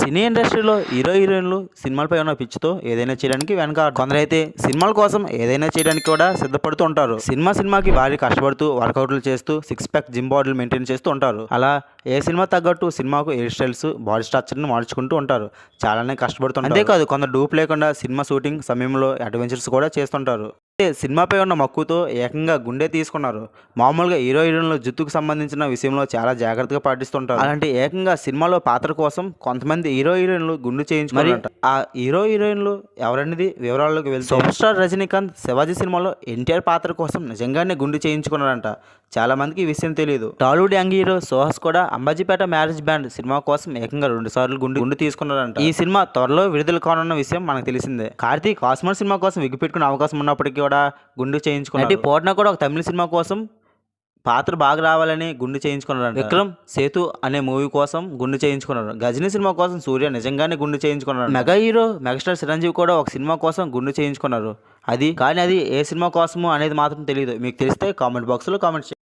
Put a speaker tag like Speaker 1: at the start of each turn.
Speaker 1: సినీ ఇండస్ట్రీలో హీరో హీరోయిన్లు సినిమాలపై ఉన్న పిచ్చితో ఏదైనా చేయడానికి వెనక కొందరైతే సినిమాల కోసం ఏదైనా చేయడానికి కూడా సిద్ధపడుతూ ఉంటారు. సినిమా సినిమాకి భారీ కష్టపడుతూ వర్కౌట్లు చేస్తూ సిక్స్ ప్యాక్ జిమ్ బాడీలు మెయింటైన్ చేస్తూ ఉంటారు. అలా ఏ సినిమా తగ్గట్టు సినిమాకు హెయిర్ స్టైల్స్ బాడీ స్ట్రక్చర్ని మార్చుకుంటూ ఉంటారు. చాలానే కష్టపడుతుంటారు. అంతేకాదు కొందరు డూప్ లేకుండా సినిమా షూటింగ్ సమయంలో అడ్వెంచర్స్ కూడా చేస్తుంటారు. సినిమాపై ఉన్న మక్కువతో ఏకంగా గుండె తీసుకున్నారు. మామూలుగా హీరో హీరోయిన్ల జుత్తుకు సంబంధించిన విషయంలో చాలా జాగ్రత్తగా పాటిస్తుంటారు. అలాంటి ఏకంగా సినిమాలో పాత్ర కోసం కొంతమంది హీరో హీరోయిన్లు గుండు చేయించుకున్నారట ఆ హీరో హీరోయిన్లు ఎవరనేది వివరాల్లోకి వెళ్తే సూపర్ స్టార్ రజనీకాంత్ శివాజీ సినిమాలో ఎన్టీఆర్ పాత్ర కోసం నిజంగానే గుండు చేయించుకున్నారంట చాలా మందికి ఈ విషయం తెలియదు టాలీవుడ్ యంగ్ హీరో సుహాస్ కూడా అంబాజీపేట మ్యారేజ్ బ్యాండ్ సినిమా కోసం ఏకంగా రెండు సార్లు గుండు గుండు తీసుకున్నారంట ఈ సినిమా త్వరలో విడుదల కానున్న విషయం మనకు తెలిసిందే. కార్తీక్ కాస్మర్ సినిమా కోసం విగ్గు పెట్టుకునే అవకాశం ఉన్నప్పటికీ కూడా గుండు చేయించుకున్నారు. నటి పోట్నా కూడా ఒక తమిళ సినిమా కోసం పాత్ర బాగా రావాలని గుండు చేయించుకున్నారు విక్రమ్ సేతు అనే మూవీ కోసం గుండు చేయించుకున్నారు గజనీ సినిమా కోసం సూర్య నిజంగానే గుండు చేయించుకున్నారు మెగా హీరో మెగాస్టార్ చిరంజీవి కూడా ఒక సినిమా కోసం గుండు చేయించుకున్నారు. అది కానీ అది ఏ సినిమా కోసము అనేది మాత్రం తెలియదు మీకు తెలిస్తే కామెంట్ బాక్స్లో కామెంట్ చేయండి.